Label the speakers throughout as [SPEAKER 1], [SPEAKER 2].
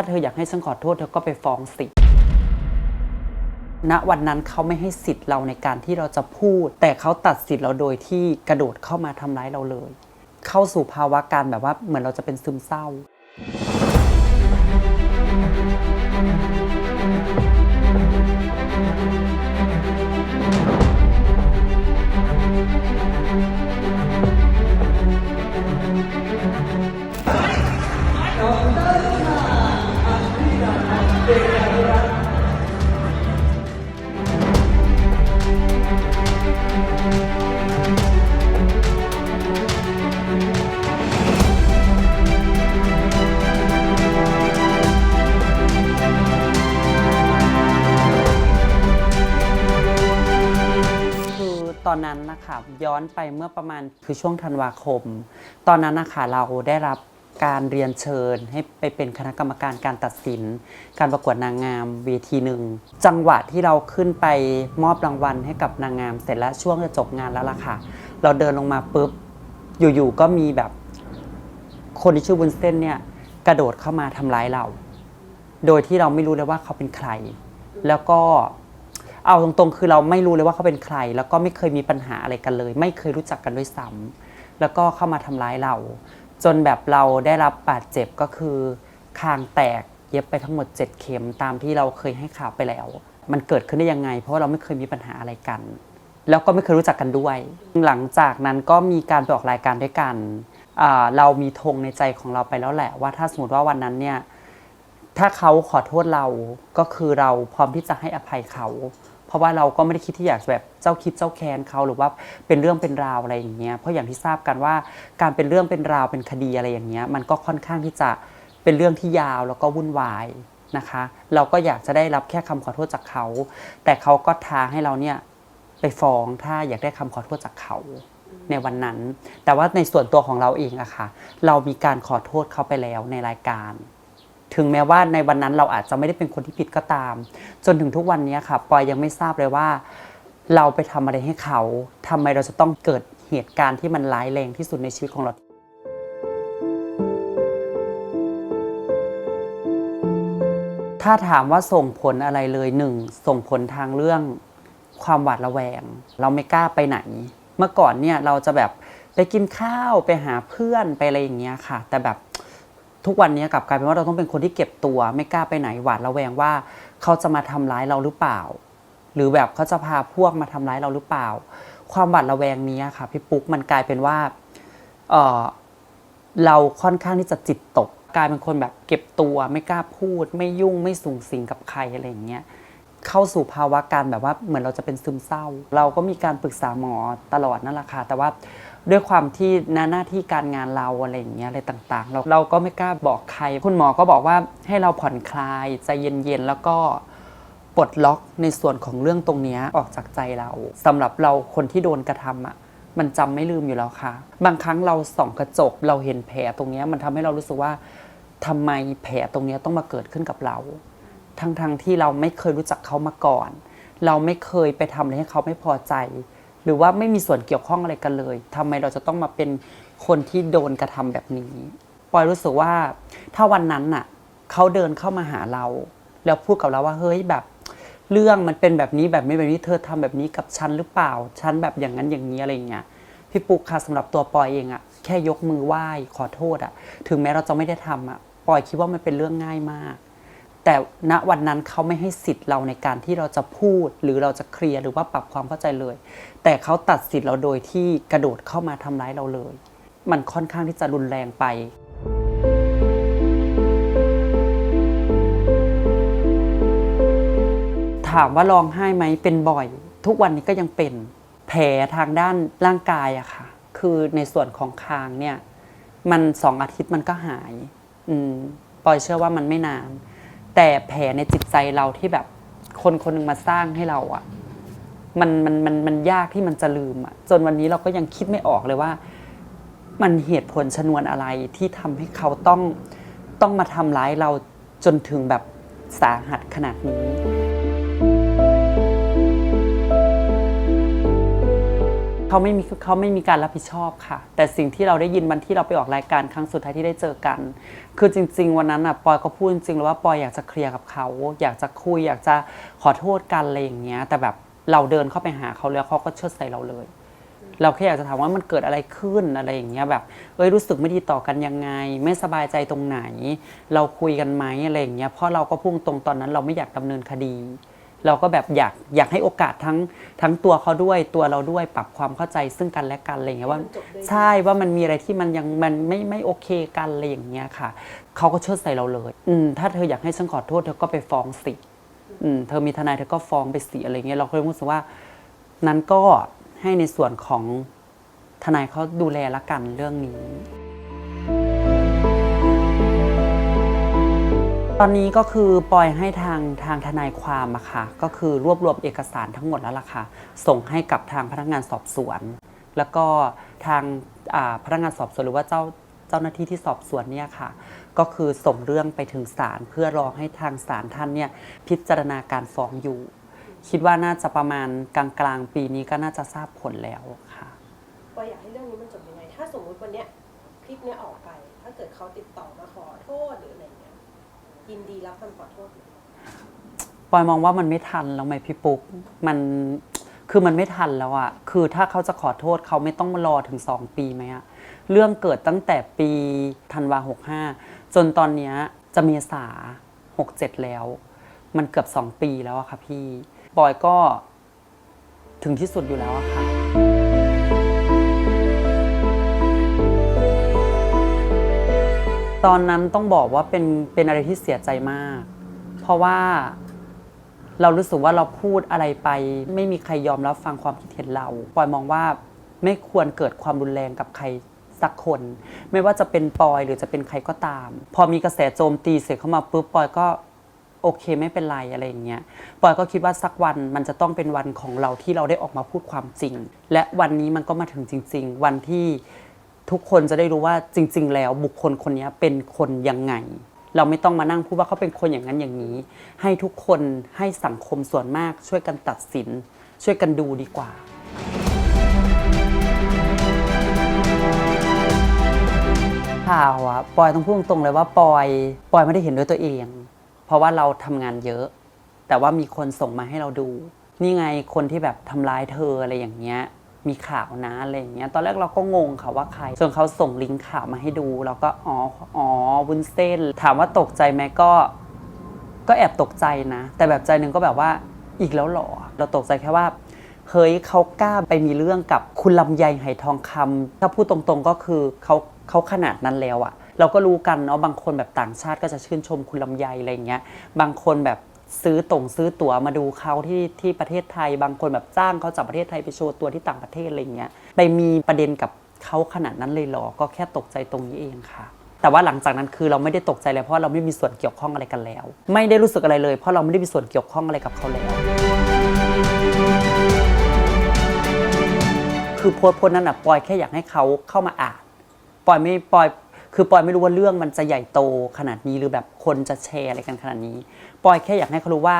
[SPEAKER 1] าเธออยากให้ฉันขอโทษเธอก็ไปฟ้องสิณวันนั้นเขาไม่ให้สิทธิ์เราในการที่เราจะพูด แต่เขาตัดสิทธิ์เราโดยที่กระโดดเข้ามาทำร้ายเราเลย เข้าสู่ภาวะการแบบว่าเหมือนเราจะเป็นซึมเศร้า อตอนนั้นนะคะย้อนไปเมื่อประมาณคือช่วงธันวาคม ตอนนั้นนะคะเราได้รับการเรียนเชิญให้ไปเป็นคณะกรรมการการตัดสิน การประกวดนางงามเวทีหนึ่งจังหวะที่เราขึ้นไปมอบรางวัลให้กับนางงาม เสร็จแล้วช่วงจะจบงานแล้วล่ะค่ะ เราเดินลงมาปุ๊บอยู่ๆก็มีแบบคนที่ชื่อวุ้นเส้นเนี่ยกระโดดเข้ามาทำร้ายเรา โดยที่เราไม่รู้เลยว่าเขาเป็นใคร แล้วก็ เอาตรงๆ คือเราไม่รู้เลยว่าเขาเป็นใคร แล้วก็ไม่เคยมีปัญหาอะไรกันเลย ไม่เคยรู้จักกันด้วยซ้ำแล้วก็เข้ามาทำร้ายเรา จนแบบเราได้รับบาดเจ็บก็คือคางแตกเย็บไปทั้งหมด 7 เข็มตามที่เราเคยให้ข่าวไปแล้ว มันเกิดขึ้นได้ยังไง เพราะเราไม่เคยมีปัญหาอะไรกัน แล้วก็ไม่เคยรู้จักกันด้วย หลังจากนั้นก็มีการไปออกรายการด้วยกัน เรามีธงในใจของเราไปแล้วแหละว่าถ้าสมมติว่าวันนั้นเนี่ย ถ้าเขาขอโทษเราก็คือเราพร้อมที่จะให้อภัยเขา เพราะว่าเราก็ไม่ได้คิดที่อยากจะแบบเจ้าคิดเจ้าแค้นเขาหรือว่าเป็นเรื่องเป็นราวอะไรอย่างเงี้ยเพราะอย่างที่ทราบกันว่าการเป็นเรื่องเป็นราวเป็นคดีอะไรอย่างเงี้ยมันก็ค่อนข้างที่จะเป็นเรื่องที่ยาวแล้วก็วุ่นวายนะคะ เราก็อยากจะได้รับแค่คำขอโทษจากเขา แต่เขาก็ท้าให้เราเนี่ยไปฟ้องถ้าอยากได้คำขอโทษจากเขาในวันนั้น แต่ว่าในส่วนตัวของเราเองอะค่ะ เรามีการขอโทษเขาไปแล้วในรายการ ถึงแม้ว่าในวันนั้นเราอาจจะไม่ได้เป็นคนที่ผิดก็ตาม จนถึงทุกวันนี้ค่ะปอยยังไม่ทราบเลยว่า เราไปทำอะไรให้เขาทำไมเราจะต้องเกิดเหตุการณ์ที่มันร้ายแรงที่สุดในชีวิตของเราถ้าถามว่าส่งผลอะไรเลยหนึ่งส่งผลทางเรื่องความหวาดระแวง เราไม่กล้าไปไหน เมื่อก่อนเนี่ยเราจะแบบไปกินข้าวไปหาเพื่อนไปอะไรอย่างเงี้ยค่ะ แต่แบบ ทุกวันนี้กลับกลายเป็นว่าเราต้องเป็นคนที่เก็บตัว ไม่กล้าไปไหนหวาดระแวงว่าเขาจะมาทำร้ายเราหรือเปล่า หรือแบบเขาจะพาพวกมาทำร้ายเราหรือเปล่า ความหวาดระแวงนี้ค่ะพี่ปุ๊กมันกลายเป็นว่าเออเราค่อนข้างที่จะจิตตก กลายเป็นคนแบบเก็บตัวไม่กล้าพูด ไม่ยุ่งไม่สูงสิงกับใครอะไรอย่างเงี้ยเข้าสู่ภาวะการแบบว่าเหมือนเราจะเป็นซึมเศร้า เราก็มีการปรึกษาหมอตลอดนั่นแหละค่ะแต่ว่า ด้วยความที่หน้าหน้าที่การงานเราอะไรอย่างเงี้ยอะไรต่างๆ เราเราก็ไม่กล้าบอกใคร คุณหมอก็บอกว่าให้เราผ่อนคลายใจเย็นๆแล้วก็ปลดล็อกในส่วนของเรื่องตรงนี้ออกจากใจเราสำหรับเราคนที่โดนกระทำอะมันจำไม่ลืมอยู่แล้วค่ะ บางครั้งเราส่องกระจกเราเห็นแผลตรงนี้มันทำให้เรารู้สึกว่าทำไมแผลตรงนี้ต้องมาเกิดขึ้นกับเรา ทั้งๆทที่เราไม่เคยรู้จักเขามาก่อน เราไม่เคยไปทำอะไรให้เขาไม่พอใจ หรือว่าไม่มีส่วนเกี่ยวข้องอะไรกันเลยทำไมเราจะต้องมาเป็นคนที่โดนกระทำแบบนี้ปอยรู้สึกว่าถ้าวันนั้นน่ะเขาเดินเข้ามาหาเรา แล้วพูดกับเราว่าเฮ้ยแบบ เรื่องมันเป็นแบบนี้แบบนี้แบบนี้เธอทำแบบนี้กับฉันหรือเปล่าฉันแบบอย่างนั้นอย่างนี้อะไรอย่างเงี้ยพี่ปุ๊กค่ะสำหรับตัวปอยเองอะแค่ยกมือไหว้ขอโทษอะถึงแม้เราจะไม่ได้ทำอะปอยคิดว่ามันเป็นเรื่องง่ายมาก แต่ณวันนั้นเขาไม่ให้สิทธิ์เราในการที่เราจะพูด หรือเราจะเคลียร์หรือว่าปรับความเข้าใจเลย แต่เขาตัดสิทธิ์เราโดยที่กระโดดเข้ามาทำร้ายเราเลย มันค่อนข้างที่จะรุนแรงไปถามว่าร้องไห้ไหมเป็นบ่อย ทุกวันนี้ก็ยังเป็นแผลทางด้านร่างกายอะค่ะ คือในส่วนของคางเนี่ย มันสองอาทิตย์มันก็หาย อืมปอยเชื่อว่ามันไม่นาน แต่แผลในจิตใจเราที่แบบคนคนหนึ่งมาสร้างให้เราอะมันมันมันมันยากที่มันจะลืมอะจนวันนี้เราก็ยังคิดไม่ออกเลยว่า มันเหตุผลชนวนอะไรที่ทำให้เขาต้องต้องมาทำร้ายเราจนถึงแบบสาหัสขนาดนี้ เขาไม่มีเขาไม่มีการรับผิดชอบค่ะ แต่สิ่งที่เราได้ยินวันที่เราไปออกรายการครั้งสุดท้ายที่ได้เจอกัน คือจริง ๆ วันนั้นอะปอยก็พูดจริงๆเลยว่าปอยอยากจะเคลียร์กับเขา อยากจะคุยอยากจะขอโทษกันอะไรอย่างเงี้ย แต่แบบเราเดินเข้าไปหาเขาแล้วเขาก็เชิดใส่เราเลย เราแค่อยากจะถามว่ามันเกิดอะไรขึ้นอะไรอย่างเงี้ยแบบเอ้ยรู้สึกไม่ดีต่อกันยังไง ไม่สบายใจตรงไหน เราคุยกันไหมอะไรอย่างเงี้ยเพราะเราก็พุ่งตรงตอนนั้นเราไม่อยากดำเนินคดี เราก็แบบอยากอยากให้โอกาสทั้งทั้งตัวเขาด้วยตัวเราด้วยปรับความเข้าใจซึ่งกันและกันอะไรอย่างเงี้ยว่า
[SPEAKER 2] จบด้วยดี
[SPEAKER 1] ใช่ว่ามันมีอะไรที่มันยังมันไม่ไม่โอเคกันอะไรอย่างเงี้ยค่ะเขาก็เชิดใส่เราเลย อืมถ้าเธออยากให้ฉันขอโทษเธอก็ไปฟ้องสิอืมเธอมีทนายเธอก็ฟ้องไปสิอะไรเงี้ยเราก็เลยรู้สึกว่า นั้นก็ให้ในส่วนของทนายเขาดูแลละกันเรื่องนี้ ตอนนี้ก็คือปล่อยให้ทางทางทนายความอะค่ะก็คือรวบรวมเอกสารทั้งหมดแล้วล่ะค่ะส่งให้กับทางพนักงานสอบสวน แล้วก็ทางอ่าพนักงานสอบสวนหรือว่าเจ้าเจ้าหน้าที่ที่สอบสวนเนี่ยค่ะ ก็คือส่งเรื่องไปถึงศาลเพื่อรอให้ทางศาลท่านเนี่ยพิจารณาการฟ้องอยู่ คิดว่าน่าจะประมาณกลางกลางๆปีนี้ก็น่าจะทราบผลแล้วค่ะ
[SPEAKER 2] ปอยอยากให้เรื่องนี้มันจบยังไง ถ้าสมมุติวันเนี้ยคลิปเนี้ยออกไป ถ้าเกิดเขาติดต่อมาขอโทษหรือ ยินดีรับคำขอโทษไหม
[SPEAKER 1] ปอยมองว่ามันไม่ทันแล้วไหมพี่ปุ๊ก มันคือมันไม่ทันแล้วอะคือถ้าเขาจะขอโทษเขาไม่ต้องมารอถึง 2 ปีไหมอะเรื่องเกิดตั้งแต่ปีธันวาหกห้าจนตอนเนี้ยจะเมษาหกเจ็ดแล้ว มันเกือบ 2 ปีแล้วอะค่ะพี่ปอยก็ถึงที่สุดอยู่แล้วอะค่ะ ตอนนั้นต้องบอกว่าเป็นเป็นอะไรที่เสียใจมาก เพราะว่าเรารู้สึกว่าเราพูดอะไรไป ไม่มีใครยอมรับฟังความคิดเห็นเราปอยมองว่าไม่ควรเกิดความรุนแรงกับใครสักคน ไม่ว่าจะเป็นปอยหรือจะเป็นใครก็ตาม พอมีกระแสโจมตีเสร็จเข้ามาปุ๊บปอยก็โอเคไม่เป็นไรอะไรอย่างเงี้ยปอยก็คิดว่าสักวันมันจะต้องเป็นวันของเราที่เราได้ออกมาพูดความจริง และวันนี้มันก็มาถึงจริง ๆ วันที่ ทุกคนจะได้รู้ว่าจริง ๆ แล้วบุคคลคนนี้เป็นคนยังไง เราไม่ต้องมานั่งพูดว่าเขาเป็นคนอย่างนั้นอย่างนี้ ให้ทุกคนให้สังคมส่วนมากช่วยกันตัดสิน ช่วยกันดูดีกว่าข่าวอะปอยต้องพูดตรงๆเลยว่าปอยปอยไม่ได้เห็นด้วยตัวเอง เพราะว่าเราทำงานเยอะ แต่ว่ามีคนส่งมาให้เราดู นี่ไงคนที่แบบทำร้ายเธออะไรอย่างเงี้ย มีข่าวนะอะไรอย่างเงี้ย ตอนแรกเราก็งงค่ะว่าใครจนเขาส่งลิงก์ข่าวมาให้ดูเราก็อ๋อ อ๋อ วุ้นเส้น ถามว่าตกใจไหมก็ ก็แอบตกใจนะ แต่แบบใจหนึ่งก็แบบว่า อีกแล้วหรอ เราตกใจแค่ว่า เฮ้ยเขากล้าไปมีเรื่องกับคุณลำไยไหทองคำถ้าพูดตรงๆก็คือเขาเขาขนาดนั้นแล้วอะเราก็รู้กันเนาะ บางคนแบบต่างชาติก็จะชื่นชมคุณลำไยอะไรอย่างเงี้ย บางคนแบบ ซื้อตรงซื้อตั๋วมาดูเขาที่ที่ประเทศไทยบางคนแบบจ้างเขาจากประเทศไทยไปโชว์ตัวที่ต่างประเทศอะไรเงี้ยไปมีประเด็นกับเขาขนาดนั้นเลยหรอก็แค่ตกใจตรงนี้เองค่ะ แต่ว่าหลังจากนั้นคือเราไม่ได้ตกใจเลยเพราะเราไม่มีส่วนเกี่ยวข้องอะไรกันแล้ว ไม่ได้รู้สึกอะไรเลยเพราะเราไม่ได้มีส่วนเกี่ยวข้องอะไรกับเขาแล้วคือโพสต์โพสต์นั้นอะปอยแค่อยากให้เขาเข้ามาอ่านปอยไม่ปอย คือปอยไม่รู้ว่าเรื่องมันจะใหญ่โตขนาดนี้หรือแบบคนจะแชร์อะไรกันขนาดนี้ ปอยแค่อยากให้เขารู้ว่า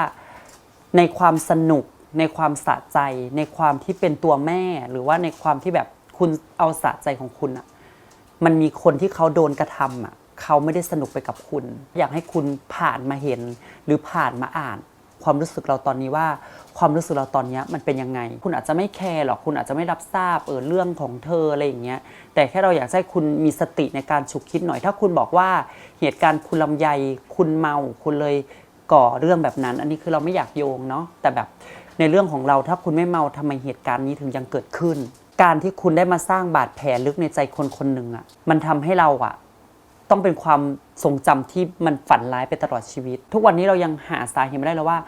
[SPEAKER 1] ในความสนุก ในความสะใจ ในความที่เป็นตัวแม่ หรือว่าในความที่แบบคุณเอาสะใจของคุณอะมันมีคนที่เขาโดนกระทำอะเขาไม่ได้สนุกไปกับคุณ อยากให้คุณผ่านมาเห็นหรือผ่านมาอ่าน ความรู้สึกเราตอนนี้ว่า ความรู้สึกเราตอนนี้มันเป็นยังไง คุณอาจจะไม่แคร์หรอกคุณอาจจะไม่รับทราบเออเรื่องของเธออะไรอย่างเงี้ยแต่แค่เราอยากให้คุณมีสติในการฉุกคิดหน่อย ถ้าคุณบอกว่าเหตุการณ์คุณลำไยคุณเมาคุณเลยก่อเรื่องแบบนั้น อันนี้คือเราไม่อยากโยงเนาะแต่แบบในเรื่องของเราถ้าคุณไม่เมาทำไมเหตุการณ์นี้ถึงยังเกิดขึ้น การที่คุณได้มาสร้างบาดแผลลึกในใจคนคนหนึ่งอะ่ะมันทำให้เราอะ ต้องเป็นความทรงจำที่มันฝันร้ายไปตลอดชีวิต ทุกวันนี้เรายังหาสาเหตุไม่ได้เลยว่า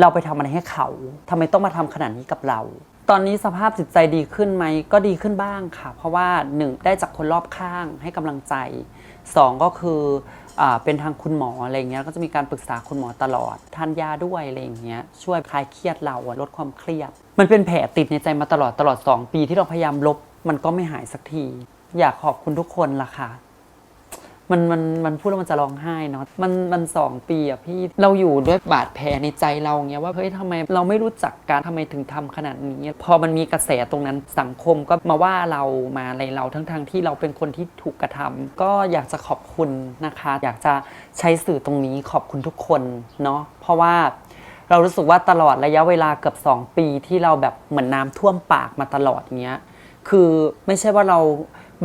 [SPEAKER 1] เราไปทำอะไรให้เขาทำไมต้องมาทำขนาดนี้กับเรา ตอนนี้สภาพจิตใจดีขึ้นไหมก็ดีขึ้นบ้างค่ะ เพราะว่าหนึ่งได้จากคนรอบข้างให้กำลังใจสองก็คืออเป็นทางคุณหมออะไรเงี้ยก็จะมีการปรึกษาคุณหมอตลอดทานยาด้วยอะไรเงี้ยช่วยคลายเครียดเราลดความเครียด มันเป็นแผลติดในใจมาตลอดตลอด 2 ปีที่เราพยายามลบ มันก็ไม่หายสักที อยากขอบคุณทุกคนล่ะค่ะ มันมันมันพูดแล้วมันจะร้องไห้เนาะมันมันสองปีอะพี่เราอยู่ด้วยบาดแผลในใจเราเงี้ยว่าเฮ้ยทำไมเราไม่รู้จักกันทำไมถึงทำขนาดนี้ พอมันมีกระแสตรงนั้นสังคมก็มาว่าเรามาอะไรเราทั้งทงๆที่เราเป็นคนที่ถูกกระทำก็อยากจะขอบคุณนะคะ อยากจะใช้สื่อตรงนี้ขอบคุณทุกคนเนาะเพราะว่าเรารู้สึกว่าตลอดระยะเวลาเกือบ 2 ปีที่เราแบบเหมือนน้ำท่วมปากมาตลอดเงี้ยคือไม่ใช่ว่าเรา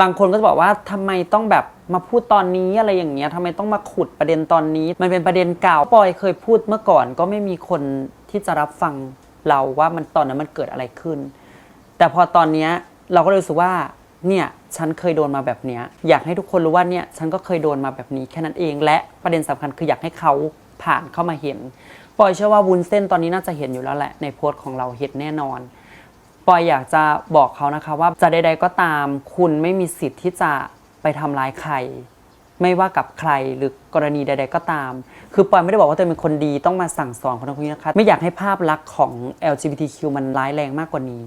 [SPEAKER 1] บางคนก็จะบอกว่าทำไมต้องแบบ มาพูดตอนนี้อะไรอย่างเงี้ยทำไมต้องมาขุดประเด็นตอนนี้ มันเป็นประเด็นเก่าปอยเคยพูดเมื่อก่อน ก็ไม่มีคนที่จะรับฟังเราว่ามันตอนนั้นมันเกิดอะไรขึ้น แต่พอตอนเนี้ยเราก็เลยรู้สึกว่าเนี่ยฉันเคยโดนมาแบบเนี้ยอยากให้ทุกคนรู้ว่าเนี่ยฉันก็เคยโดนมาแบบนี้แค่นั้นเอง และประเด็นสำคัญคืออยากให้เขาผ่านเข้ามาเห็นปอยเชื่อว่าวุ้นเส้นตอนนี้น่าจะเห็นอยู่แล้วแหละในโพสต์ของเราเห็นแน่นอนปอยอยากจะบอกเขานะคะว่าจะใด ๆก็ตาม คุณไม่มีสิทธิ์ที่จะ ไปทำร้ายใคร ไม่ว่ากับใครหรือกรณีใด ๆ ก็ตาม คือปอยไม่ได้บอกว่าตัวเองเป็นคนดีต้องมาสั่งสอนคนนั้นคนนี้นะคะไม่อยากให้ภาพลักษณ์ของ LGBTQ มันร้ายแรงมากกว่านี้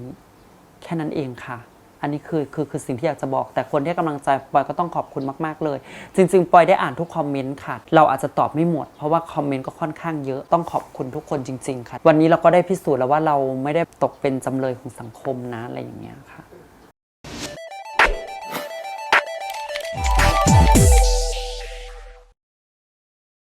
[SPEAKER 1] แค่นั้นเองค่ะ อันนี้คือคือคือสิ่งที่อยากจะบอก แต่คนที่ให้กำลังใจปอยก็ต้องขอบคุณมากๆเลย จริง ๆปอยได้อ่านทุกคอมเมนต์ค่ะ เราอาจจะตอบไม่หมด เพราะว่าคอมเมนต์ก็ค่อนข้างเยอะต้องขอบคุณทุกคนจริง ๆ ค่ะ วันนี้เราก็ได้พิสูจน์แล้วว่าเราไม่ได้ตกเป็นจำเลยของสังคมนะอะไรอย่างเงี้ยค่ะ